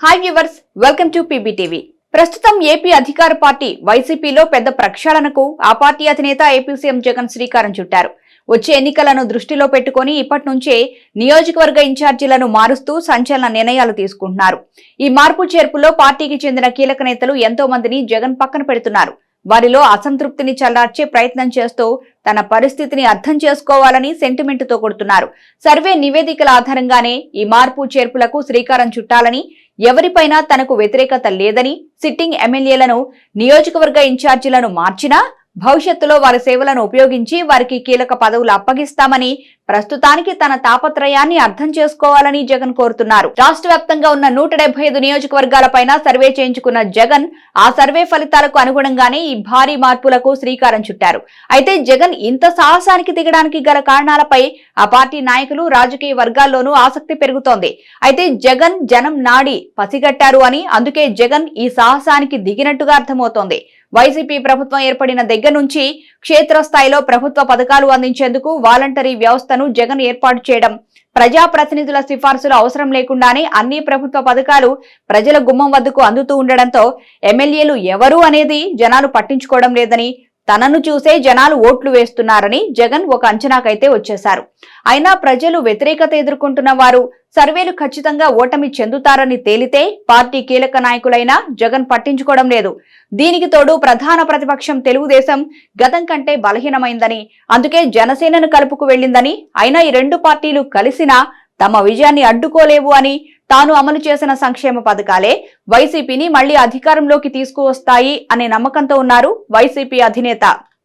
Hi viewers welcome to PBTV ప్రస్తుతం AP అధికార party వైసీపీలో పెద్ద ప్రక్షాళనకు ఆ పార్టీ అధినేత ఏపీ సీఎం జగన్ శ్రీకారం చుట్టారు. వచ్చే ఎన్నికలను దృష్టిలో పెట్టుకుని ఇప్పటి నుంచే నియోజకవర్గ ఇన్ఛార్జీలను మారుస్తూ సంచలన నిర్ణయాలు తీసుకుంటున్నారు. ఈ మార్పు చేర్పులో పార్టీకి చెందిన కీలక నేతలు ఎంతో మందిని జగన్ పక్కన పెడుతున్నారు. వారిలో అసంతృప్తిని చల్లార్చే ప్రయత్నం చేస్తూ తన పరిస్థితిని అర్థం చేసుకోవాలని సెంటిమెంట్తో కొడుతున్నారు. సర్వే నివేదికల ఆధారంగానే ఈ మార్పు చేర్పులకు శ్రీకారం చుట్టాలని ఎవరిపైనా తనకు వ్యతిరేకత లేదని సిట్టింగ్ ఎమ్మెల్యేలను నియోజకవర్గ ఇన్ఛార్జీలను మార్చినా భవిష్యత్తులో వారి సేవలను ఉపయోగించి వారికి కీలక పదవులు అప్పగిస్తామని ప్రస్తుతానికి తన తాపత్రయాన్ని అర్థం చేసుకోవాలని జగన్ కోరుతున్నారు. రాష్ట్ర వ్యాప్తంగా ఉన్న నూట డెబ్బై ఐదు నియోజకవర్గాలపైన సర్వే చేయించుకున్న జగన్ ఆ సర్వే ఫలితాలకు అనుగుణంగానే ఈ భారీ మార్పులకు శ్రీకారం చుట్టారు. అయితే జగన్ ఇంత సాహసానికి దిగడానికి గల కారణాలపై ఆ పార్టీ నాయకులు రాజకీయ వర్గాల్లోనూ ఆసక్తి పెరుగుతోంది. అయితే జగన్ జనం నాడి పసిగట్టారు అని అందుకే జగన్ ఈ సాహసానికి దిగినట్టుగా అర్థమవుతోంది. వైసీపీ ప్రభుత్వం ఏర్పడిన దగ్గర నుంచి క్షేత్రస్థాయిలో ప్రభుత్వ పథకాలు అందించేందుకు వాలంటరీ వ్యవస్థను జగన్ ఏర్పాటు చేయడం ప్రజాప్రతినిధుల సిఫార్సులు అవసరం లేకుండానే అన్ని ప్రభుత్వ పథకాలు ప్రజల గుమ్మం వద్దకు అందుతూ ఉండడంతో ఎమ్మెల్యేలు ఎవరు అనేది జనాలు పట్టించుకోవడం లేదని తనను చూసే జనాలు ఓట్లు వేస్తున్నారని జగన్ ఒక అంచనాకైతే వచ్చేశారు. అయినా ప్రజలు వ్యతిరేకత ఎదుర్కొంటున్న వారు సర్వేలు ఖచ్చితంగా ఓటమి చెందుతారని తేలితే పార్టీ కీలక నాయకులైనా జగన్ పట్టించుకోవడం లేదు. దీనికి తోడు ప్రధాన ప్రతిపక్షం తెలుగుదేశం గతం కంటే బలహీనమైందని అందుకే జనసేనను కలుపుకు వెళ్ళిందని అయినా ఈ రెండు పార్టీలు కలిసినా తమ విజయాన్ని అడ్డుకోలేవు అని తాను అమలు చేసిన సంక్షేమ పథకాలే వైసీపీని మళ్ళీ అధికారంలోకి తీసుకువస్తాయి అనే నమ్మకంతో ఉన్నారు వైసీపీ అధినేత.